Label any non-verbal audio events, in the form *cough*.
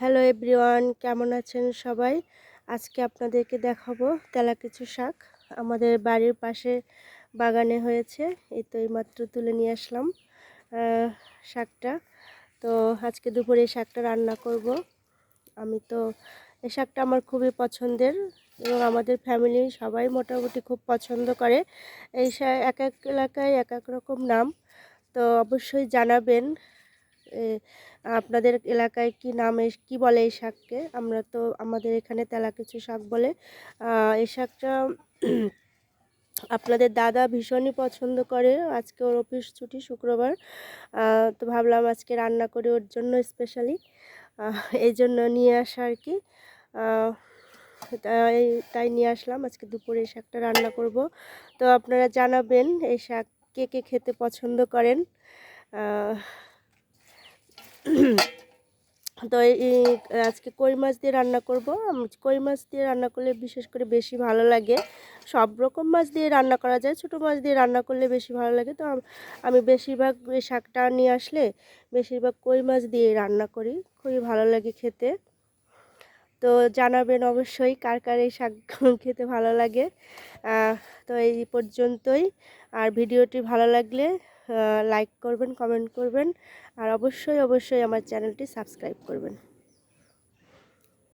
Hello everyone, কেমন আছেন সবাই? আজকে আপনাদেরকে দেখাবো তেলাকিচু শাক। আমাদের বাড়ির পাশে বাগানে হয়েছে, এই তো এইমাত্র তুলে নিয়ে আসলাম শাকটা। তো আজকে দুপুরে এই শাকটা রান্না করব। আমি তো এই শাকটা আমার খুবই পছন্দের এবং আমাদের ফ্যামিলি সবাই মোটামুটি খুব পছন্দ করে। এই এক এক এলাকায় এক এক রকম নাম। তো অবশ্যই জানাবেন আপনাদের এলাকায় কি নাম কি বলে এই শাককে? আমরা তো আমাদের এখানে তেলাকুচু শাক বলে। এই শাকটা *clears throat* আপনাদের দাদা ভীষণই পছন্দ করে। আজকে ওর অফিস ছুটি শুক্রবার। তো ভাবলাম আজকে রান্না করে ওর জন্য স্পেশালি এই জন্য নিয়ে আসা আর কি। তাই তাই নিয়ে আসলাম। আজকে দুপুরে এই শাকটা রান্না করব। তো আপনারা জানাবেন এই শাক কে কে খেতে পছন্দ করেন। তো এই আজকে কই মাছ দিয়ে রান্না করব? কই মাছ দিয়ে রান্না করলে বিশেষ করে বেশি ভালো লাগে। সব রকম মাছ দিয়ে রান্না করা যায়, ছোট মাছ দিয়ে রান্না করলে বেশি ভালো লাগে। তো আমি বেশিরভাগ শাকটা নিয়ে আসলে বেশিরভাগ কই মাছ দিয়ে রান্না করি, খুবই ভালো লাগে খেতে। তো জানাবেন অবশ্যই কার কার এই শাক *laughs* খেতে ভালো লাগে। তো এই পর্যন্তই। আর ভিডিওটি ভালো লাগলে লাইক করবেন কমেন্ট করবেন। আর অবশ্যই অবশ্যই আমার চ্যানেলটি সাবস্ক্রাইব করবেন।